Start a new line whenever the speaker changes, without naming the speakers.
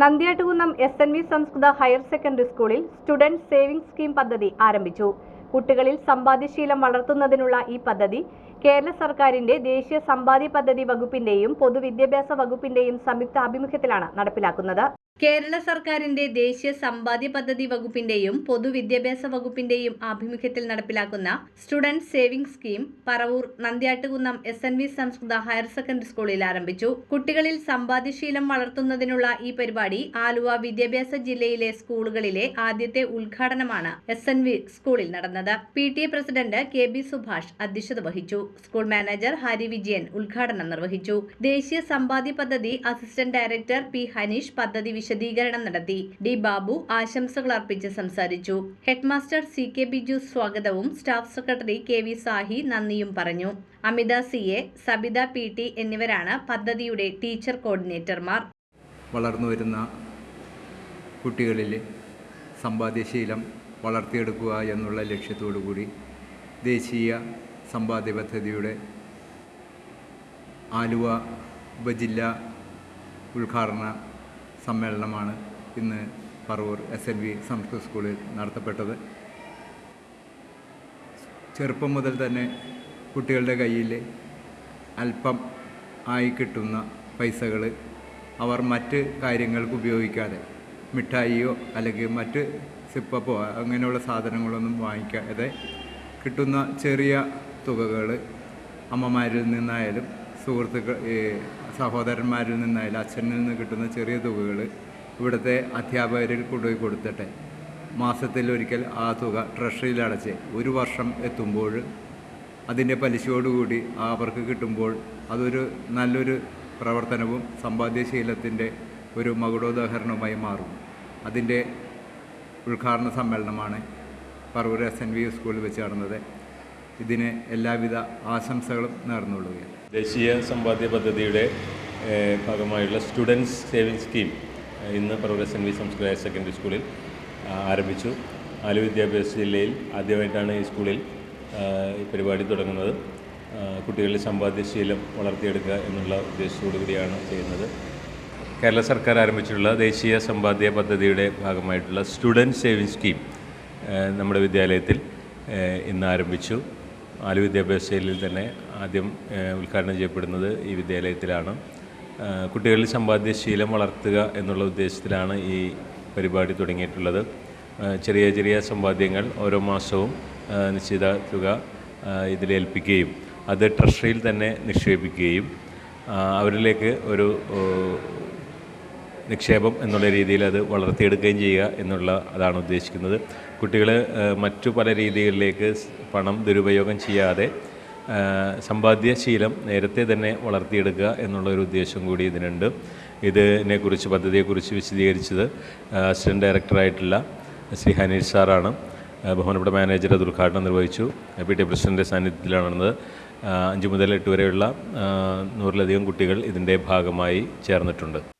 Nandiyattukunnam S N V Samskrita higher secondary സ്കൂളിൽ student saving scheme പദ്ധതി ആരംഭിച്ചു. കുട്ടികളിൽ സമ്പാദ്യശീലം വളർത്തുന്നതിനുള്ള ഈ പദ്ധതി കേരള സർക്കാരിന്റെ ദേശീയ സമ്പാദ്യ പദ്ധതി വകുപ്പിന്റെയും പൊതുവിദ്യാഭ്യാസ വകുപ്പിന്റെയും സംയുക്ത ആഭിമുഖ്യത്തിലാണ് നടപ്പിലാക്കുന്നത്. കേരള സർക്കാരിന്റെ ദേശീയ സമ്പാദ്യ പദ്ധതി വകുപ്പിന്റെയും പൊതുവിദ്യാഭ്യാസ വകുപ്പിന്റെയും ആഭിമുഖ്യത്തിൽ നടപ്പിലാക്കുന്ന student saving scheme Paravur Nandyattukunnam S N V Samskrita higher secondary സ്കൂളിൽ ആരംഭിച്ചു. കുട്ടികളിൽ സമ്പാദ്യശീലം വളർത്തുന്നതിനുള്ള ഈ പരിപാടി ആലുവ വിദ്യാഭ്യാസ ജില്ലയിലെ സ്കൂളുകളിലെ ആദ്യത്തെ ഉദ്ഘാടനമാണ് എസ് എൻ വി സ്കൂളിൽ നടന്നത്. P T A president K B Subhash അധ്യക്ഷത വഹിച്ചു. സ്കൂൾ മാനേജർ ഹരി വിജയൻ ഉദ്ഘാടനം നിർവഹിച്ചു. ദേശീയ സമ്പാദ്യ പദ്ധതി അസിസ്റ്റന്റ് ഡയറക്ടർ പി ഹനീഷ് പദ്ധതി വിശദീകരണം നടത്തി. ഡി ബാബു ആശംസകൾ അർപ്പിച്ച് സംസാരിച്ചു. ഹെഡ്മാസ്റ്റർ സി കെ ബിജു സ്വാഗതവും staff secretary K V Sahi നന്ദിയും പറഞ്ഞു. Amitha C A Sabitha P T എന്നിവരാണ് പദ്ധതിയുടെ ടീച്ചർ കോർഡിനേറ്റർമാർ.
വളർന്നു വരുന്ന കുട്ടികളിൽ സമ്പാദ്യശീലം വളർത്തിയെടുക്കുക എന്നുള്ള ലക്ഷ്യത്തോടു കൂടി ദേശീയ സമ്പാദ്യ പദ്ധതിയുടെ ആലുവ ഉപജില്ല ഉദ്ഘാടന സമ്മേളനമാണ് ഇന്ന് പറവൂർ എസ് എൻ വി സംസ്കൃത സ്കൂളിൽ നടത്തപ്പെട്ടത്. ചെറുപ്പം മുതൽ തന്നെ കുട്ടികളുടെ കയ്യിൽ അല്പം ആയി കിട്ടുന്ന പൈസകൾ അവർ മറ്റ് കാര്യങ്ങൾക്ക് ഉപയോഗിക്കാതെ മിഠായിയോ അല്ലെങ്കിൽ മറ്റ് സിപ്പപ്പോ അങ്ങനെയുള്ള സാധനങ്ങളൊന്നും വാങ്ങിക്കാതെ കിട്ടുന്ന ചെറിയ തുകകൾ അമ്മമാരിൽ നിന്നായാലും സുഹൃത്തുക്കൾ ഈ സഹോദരന്മാരിൽ നിന്നായാലും അച്ഛനിൽ നിന്ന് കിട്ടുന്ന ചെറിയ തുകകൾ ഇവിടുത്തെ അധ്യാപകരിൽ കൊണ്ടുപോയി കൊടുത്തിട്ടെ. മാസത്തിൽ ഒരിക്കൽ ആ തുക ട്രഷറിയിൽ അടച്ച് ഒരു വർഷം എത്തുമ്പോൾ അതിന്റെ പലിശയോടുകൂടി അവർക്ക് കിട്ടുമ്പോൾ അതൊരു നല്ലൊരു പ്രവർത്തനവും സമ്പാദ്യശീലത്തിന്റെ ഒരു മകുടോദാഹരണവുമായി മാറും. അതിന്റെ ഉദ്ഘാടന സമ്മേളനമാണ് പറവൂർ എസ് എൻ വി സ്കൂളിൽ വെച്ച് നടന്നത്. ഇതിന് എല്ലാവിധ ആശംസകളും നേർന്നുകൊള്ളുകയാണ്.
ദേശീയ സമ്പാദ്യ പദ്ധതിയുടെ ഭാഗമായുള്ള സ്റ്റുഡൻസ് സേവിംഗ് സ്കീം ഇന്ന് Paravur N V Samskrita secondary സ്കൂളിൽ ആരംഭിച്ചു. ആലു വിദ്യാഭ്യാസ ജില്ലയിൽ ആദ്യമായിട്ടാണ് ഈ സ്കൂളിൽ ഈ പരിപാടി തുടങ്ങുന്നത്. കുട്ടികളുടെ സമ്പാദ്യശീലം വളർത്തിയെടുക്കുക എന്നുള്ള ഉദ്ദേശത്തോടു കൂടിയാണ് ചെയ്യുന്നത്. കേരള സർക്കാർ ആരംഭിച്ചിട്ടുള്ള ദേശീയ സമ്പാദ്യ പദ്ധതിയുടെ ഭാഗമായിട്ടുള്ള സ്റ്റുഡന്റ് സേവിങ് സ്കീം നമ്മുടെ വിദ്യാലയത്തിൽ ഇന്ന് ആരംഭിച്ചു. ആലു വിദ്യാഭ്യാസ ശൈലിയിൽ തന്നെ ആദ്യം ഉദ്ഘാടനം ചെയ്യപ്പെടുന്നത് ഈ വിദ്യാലയത്തിലാണ്. കുട്ടികളിൽ സമ്പാദ്യശീലം വളർത്തുക എന്നുള്ള ഉദ്ദേശത്തിലാണ് ഈ പരിപാടി തുടങ്ങിയിട്ടുള്ളത്. ചെറിയ ചെറിയ സമ്പാദ്യങ്ങൾ ഓരോ മാസവും നിശ്ചിത തുക ഇതിലേൽപ്പിക്കുകയും അത് ട്രഷറിയിൽ തന്നെ നിക്ഷേപിക്കുകയും അവരിലേക്ക് ഒരു നിക്ഷേപം എന്നുള്ള രീതിയിൽ അത് വളർത്തിയെടുക്കുകയും ചെയ്യുക എന്നുള്ള അതാണ് ഉദ്ദേശിക്കുന്നത്. കുട്ടികൾ മറ്റു പല രീതികളിലേക്ക് പണം ദുരുപയോഗം ചെയ്യാതെ സമ്പാദ്യശീലം നേരത്തെ തന്നെ വളർത്തിയെടുക്കുക എന്നുള്ളൊരു ഉദ്ദേശം കൂടി ഇതിനുണ്ട്. ഇതിനെക്കുറിച്ച് പദ്ധതിയെക്കുറിച്ച് വിശദീകരിച്ചത് അസിസ്റ്റന്റ് ഡയറക്ടറായിട്ടുള്ള ശ്രീ ഹനീഷ് സാറാണ്. ബഹുമാനപ്പെട്ട മാനേജർ അത് ഉദ്ഘാടനം നിർവഹിച്ചു. പി ടി പ്രസിഡന്റെ സാന്നിധ്യത്തിലാണ് നടന്നത് അഞ്ച് മുതൽ എട്ട് വരെയുള്ള നൂറിലധികം കുട്ടികൾ ഇതിന്റെ ഭാഗമായി ചേർന്നിട്ടുണ്ട്.